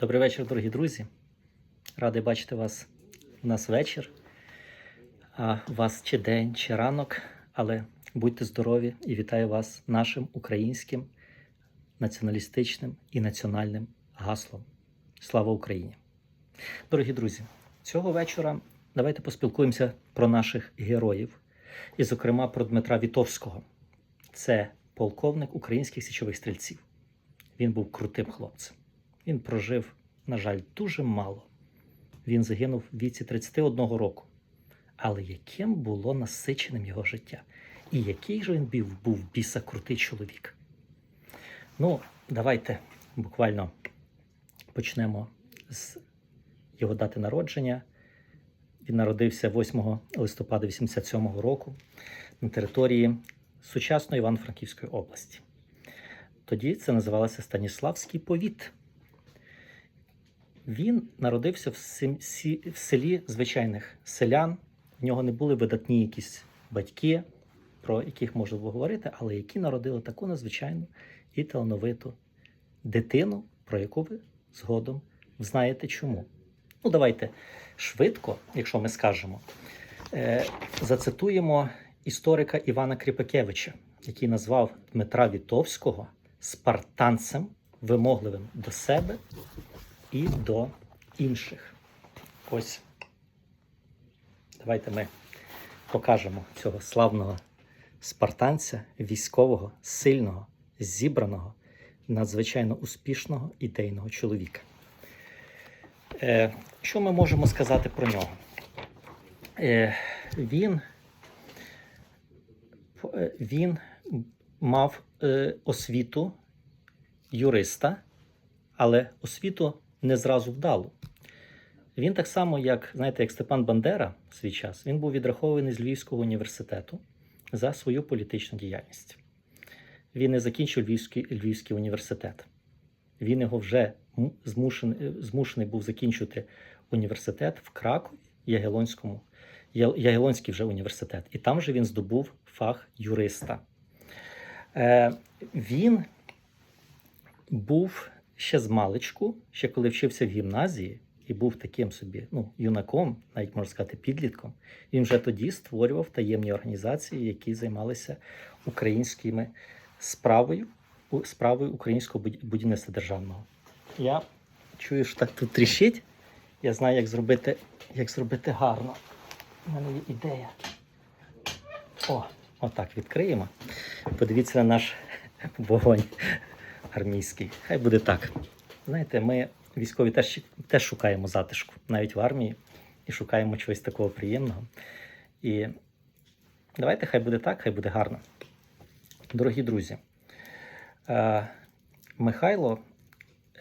Добрий вечір, дорогі друзі. Радий бачити вас у нас вечір. А вас чи день, чи ранок, але будьте здорові і вітаю вас нашим українським націоналістичним і національним гаслом. Слава Україні! Дорогі друзі, цього вечора давайте поспілкуємося про наших героїв, і, зокрема, про Дмитра Вітовського. Це полковник українських січових стрільців. Він був крутим хлопцем. Він прожив, на жаль, дуже мало. Він загинув в віці 31 року. Але яким було насиченим його життя? І який же він був, був біса крутий чоловік? Ну, давайте буквально почнемо з його дати народження. Він народився 8 листопада 87 року на території сучасної Івано-Франківської області. Тоді це називалося Станіславський повіт. Він народився в, селі звичайних селян. В нього не були видатні якісь батьки, про яких можна було говорити, але які народили таку надзвичайну і талановиту дитину, про яку ви згодом знаєте чому. Ну, давайте швидко, якщо ми скажемо, е, зацитуємо історика Івана Кріпакевича, який назвав Дмитра Вітовського спартанцем, вимогливим до себе і до інших. Ось давайте ми покажемо цього славного спартанця, військового, сильного, зібраного, надзвичайно успішного ідейного чоловіка. Е, що ми можемо сказати про нього? Е, він, е, він мав е, освіту юриста, але освіту не зразу вдалу. Він так само, як знаєте, як Степан Бандера в свій час, він був відрахований з Львівського університету за свою політичну діяльність. Він не закінчив Львівський, Львівський університет. Він його вже змушений, змушений був закінчити університет в Кракові, Ягелонському, Ягелонський вже університет. І там же він здобув фах юриста. Е, він був ще з маличку, ще коли вчився в гімназії, і був таким собі ну, юнаком, навіть можна сказати, підлітком. Він вже тоді створював таємні організації, які займалися українськими справою, справою українського будівництва державного. Я чую, що так тут тріщить. Я знаю, як зробити, як зробити гарно. У мене є ідея. О, отак відкриємо. Подивіться на наш вогонь армійський. Хай буде так. Знаєте, ми військові теж, теж шукаємо затишку, навіть в армії, і шукаємо чогось такого приємного. І давайте хай буде так, хай буде гарно. Дорогі друзі, е, Михайло,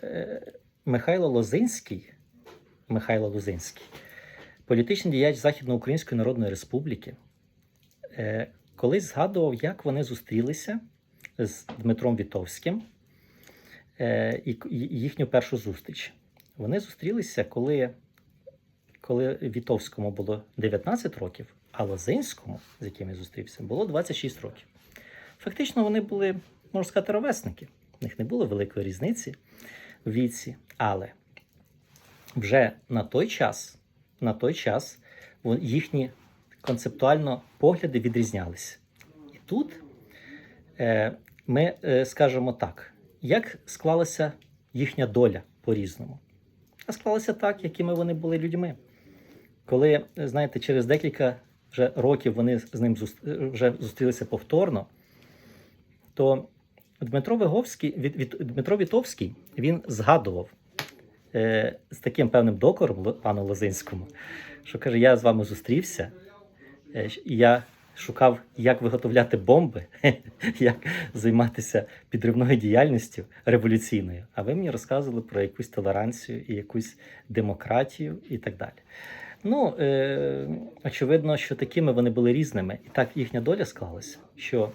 е, Михайло Лозинський, Михайло Лозинський, політичний діяч Західноукраїнської Народної Республіки, е, колись згадував, як вони зустрілися з Дмитром Вітовським і їхню першу зустріч. Вони зустрілися, коли, коли Вітовському було 19 років, а Лозинському, з яким я зустрівся, було 26 років. Фактично, вони були, можна сказати, ровесники. У них не було великої різниці в віці, але вже на той час, на той час їхні концептуально погляди відрізнялися. І тут е, ми е, скажемо так, як склалася їхня доля по-різному. А склалася так, якими вони були людьми. Коли, знаєте, через декілька вже років вони з ним вже зустрілися повторно, то Дмитро Виговський, Дмитро Вітовський він згадував е, з таким певним докором пану Лозинському, що каже: Я з вами зустрівся, е, я шукав, як виготовляти бомби, як займатися підривною діяльністю революційною. А ви мені розказували про якусь толеранцію і якусь демократію і так далі. Ну, е, очевидно, що такими вони були різними. І так їхня доля склалася, що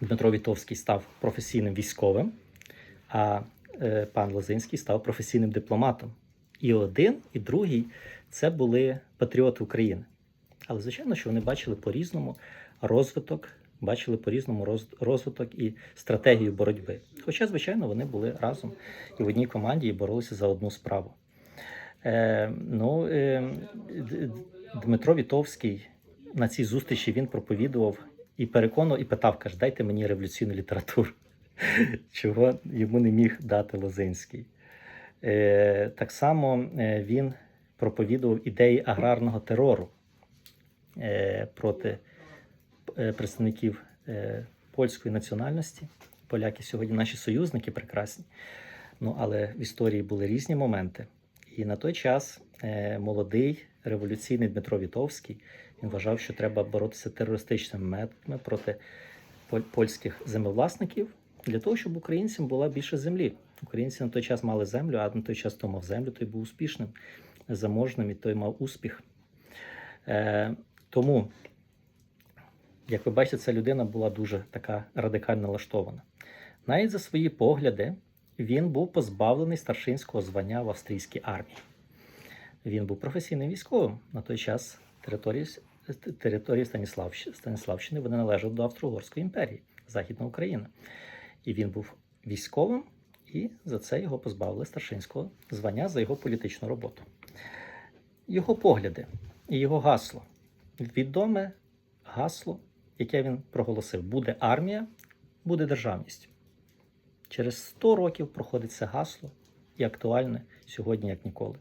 Дмитро Вітовський став професійним військовим, а е, пан Лозинський став професійним дипломатом. І один, і другий це були патріоти України. Але звичайно, що вони бачили по-різному розвиток бачили по-різному розвиток і стратегію боротьби. Хоча, звичайно, вони були разом і в одній команді і боролися за одну справу. Е, ну, е, Дмитро Вітовський на цій зустрічі він проповідував і переконував, і питав, каже, дайте мені революційну літературу, чого йому не міг дати Лозинський. Е, так само е, він проповідував ідеї аграрного терору проти е, представників е, польської національності. Поляки сьогодні наші союзники прекрасні. Ну, але в історії були різні моменти. І на той час е, молодий революційний Дмитро Вітовський він вважав, що треба боротися терористичними методами проти польських землевласників для того, щоб українцям була більше землі. Українці на той час мали землю, а на той час хто мав землю, той був успішним, заможним і той мав успіх. Тому, як ви бачите, ця людина була дуже така радикально налаштована. Навіть за свої погляди він був позбавлений старшинського звання в австрійській армії. Він був професійним військовим на той час території, території Станіславщини, Станіславщини вони належали до Австро-Угорської імперії, Західна Україна. І він був військовим, і за це його позбавили старшинського звання за його політичну роботу. Його погляди і його гасло відоме гасло, яке він проголосив: буде армія, буде державність. Через 100 років проходить це гасло і актуальне сьогодні, як ніколи.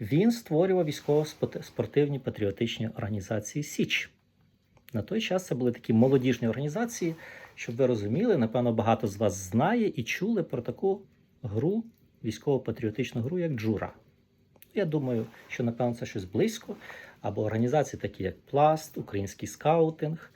Він створював військово-спортивні патріотичні організації Січ. На той час це були такі молодіжні організації, щоб ви розуміли, напевно, багато з вас знає і чули про таку гру, військово-патріотичну гру, як Джура. Я думаю, що напевно це щось близько, або організації, такі як Пласт, Український скаутинг,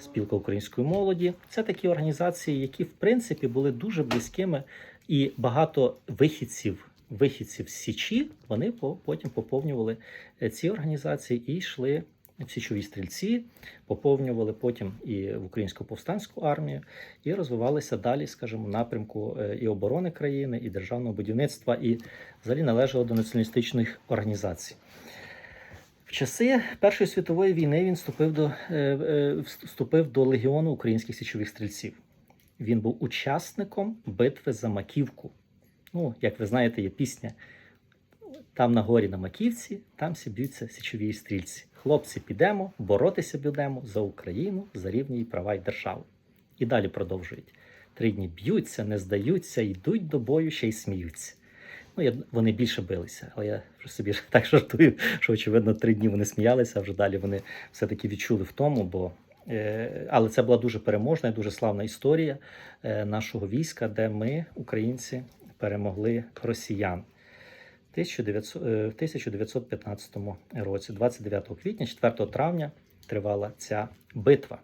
Спілка української молоді. Це такі організації, які в принципі були дуже близькими, і багато вихідців, вихідців з Січі, вони по- потім поповнювали е, ці організації і йшли січові стрільці, поповнювали потім і в українську повстанську армію, і розвивалися далі, скажімо, напрямку е, і оборони країни, і державного будівництва, і взагалі належали до націоналістичних організацій. В часи Першої світової війни він вступив до, е, е, вступив до легіону українських січових стрільців. Він був учасником битви за Маківку. Ну, як ви знаєте, є пісня. Там на горі на Маківці, там всі б'ються січові стрільці. Хлопці, підемо, боротися будемо за Україну, за рівні її права й державу. І далі продовжують. Три дні б'ються, не здаються, йдуть до бою, ще й сміються. Ну, я, вони більше билися, але я собі так жартую, що очевидно три дні вони сміялися, а вже далі вони все-таки відчули в тому, бо. е, Але це була дуже переможна і дуже славна історія е, нашого війська, де ми, українці, перемогли росіян. 1900, е, В 1915 році, 29 квітня, 4 травня, тривала ця битва.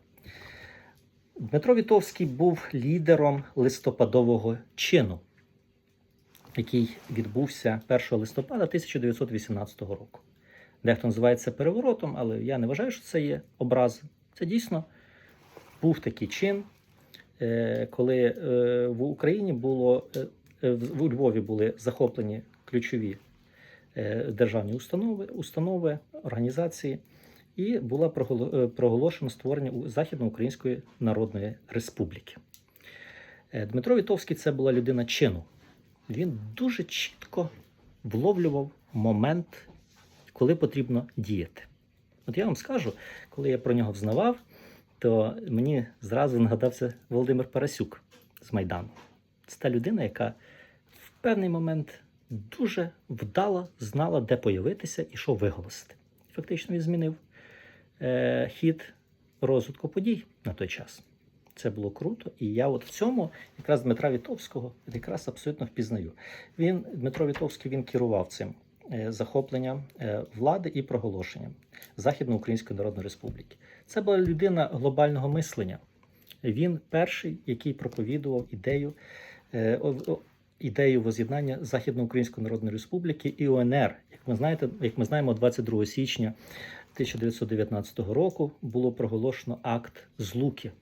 Дмитро Вітовський був лідером листопадового чину, який відбувся 1 листопада 1918 року. Дехто називає це переворотом, але я не вважаю, що це є образ. Це дійсно був такий чин, е, коли е, в Україні було е, в Львові були захоплені ключові державні установи, установи, організації, і було проголо- проголошено створення Західноукраїнської Народної Республіки. Дмитро Вітовський це була людина чину. Він дуже чітко вловлював момент, коли потрібно діяти. От я вам скажу, коли я про нього взнавав, то мені зразу нагадався Володимир Парасюк з Майдану. Це та людина, яка в певний момент дуже вдало знала, де появитися і що виголосити. Фактично він змінив е, хід розвитку подій на той час. Це було круто, і я от в цьому якраз Дмитра Вітовського якраз абсолютно впізнаю. Він Дмитро Вітовський він керував цим е, захопленням е, влади і проголошенням Західноукраїнської Народної Республіки. Це була людина глобального мислення. Він перший, який проповідував ідею, е, ідею воз'єднання Західноукраїнської Народної Республіки і УНР. Як ми знаєте, як ми знаємо, 22 січня 1919 року було проголошено акт злуки.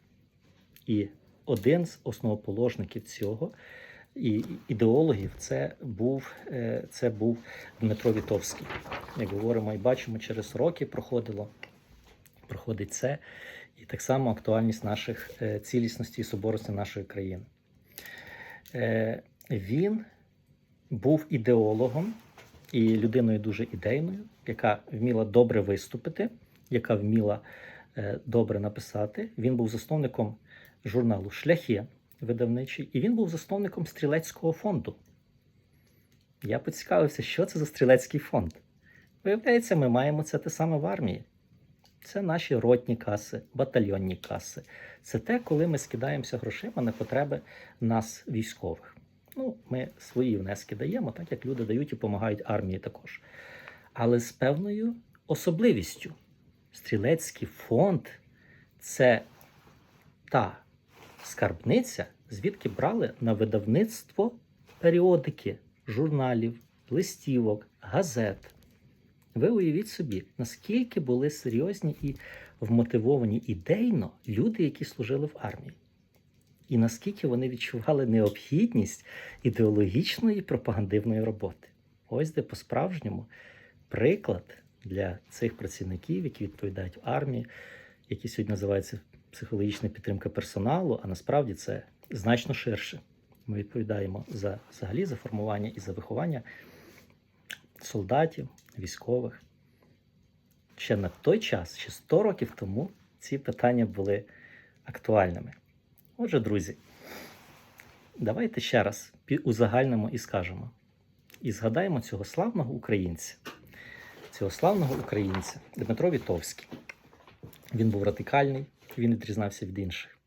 І один з основоположників цього і ідеологів це був, е, це був Дмитро Вітовський. Як говоримо і бачимо, через роки проходило, проходить це. і так само актуальність наших е, цілісності і соборності нашої країни. Е, Він був ідеологом і людиною дуже ідейною, яка вміла добре виступити, яка вміла добре написати. Він був засновником журналу Шляхи видавничий, і він був засновником стрілецького фонду. Я поцікавився, що це за стрілецький фонд. Виявляється, ми маємо це те саме в армії. Це наші ротні каси, батальйонні каси. Це те, коли ми скидаємося грошима на потреби нас, військових. Ну, ми свої внески даємо, так як люди дають і допомагають армії також. Але з певною особливістю. Стрілецький фонд це та скарбниця, звідки брали на видавництво періодики, журналів, листівок, газет. Ви уявіть собі, наскільки були серйозні і вмотивовані ідейно люди, які служили в армії, і наскільки вони відчували необхідність ідеологічної пропагандивної роботи. Ось де по-справжньому приклад для цих працівників, які відповідають в армії, які сьогодні називаються психологічна підтримка персоналу, а насправді це значно ширше. Ми відповідаємо за взагалі за формування і за виховання солдатів, військових. Ще на той час, ще 100 років тому, ці питання були актуальними. Отже, друзі, давайте ще раз узагальнимо і скажемо. І згадаємо цього славного українця, цього славного українця Дмитро Вітовський. Він був радикальний, він відрізнався від інших.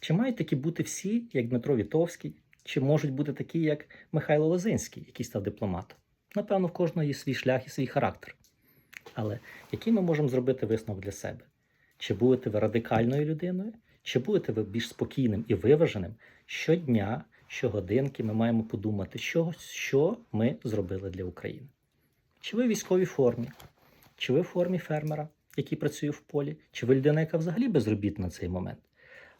Чи мають такі бути всі, як Дмитро Вітовський, чи можуть бути такі, як Михайло Лозинський, який став дипломатом? Напевно, в кожного є свій шлях і свій характер. Але який ми можемо зробити висновок для себе? Чи будете ви радикальною людиною, чи будете ви більш спокійним і виваженим? Щодня, щогодинки ми маємо подумати, що, що ми зробили для України. Чи ви в військовій формі, чи ви в формі фермера, який працює в полі, чи ви людина, яка взагалі безробітна на цей момент?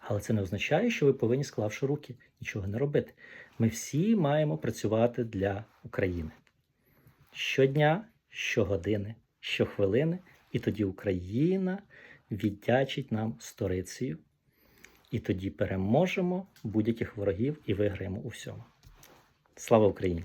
Але це не означає, що ви повинні, склавши руки, нічого не робити. Ми всі маємо працювати для України щодня, щогодини, щохвилини, і тоді Україна віддячить нам сторицею, і тоді переможемо будь-яких ворогів і виграємо у всьому. Слава Україні!